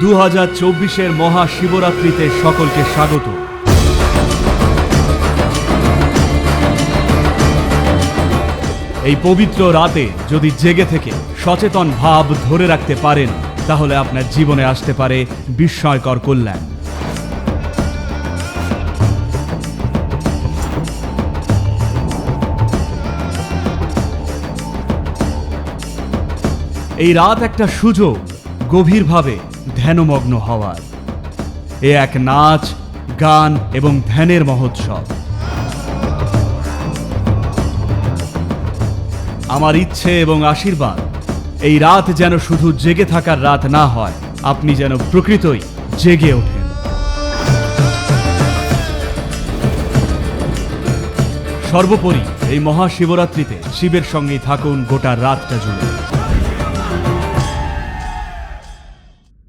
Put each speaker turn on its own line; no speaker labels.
দু হাজার চব্বিশের মহাশিবরাত্রিতে সকলকে স্বাগত। এই পবিত্র রাতে যদি জেগে থেকে সচেতন ভাব ধরে রাখতে পারেন, তাহলে আপনার জীবনে আসতে পারে বিস্ময়কর কল্যাণ। এই রাত একটা সুযোগ গভীরভাবে ধ্যানমগ্ন হওয়ার। এ এক নাচ, গান এবং ধ্যানের মহোৎসব। আমার ইচ্ছে এবং আশীর্বাদ, এই রাত যেন শুধু জেগে থাকার রাত না হয়, আপনি যেন প্রকৃতই জেগে ওঠেন। সর্বোপরি এই মহাশিবরাত্রিতে শিবের সঙ্গেই থাকুন গোটা রাতটা জুড়ে।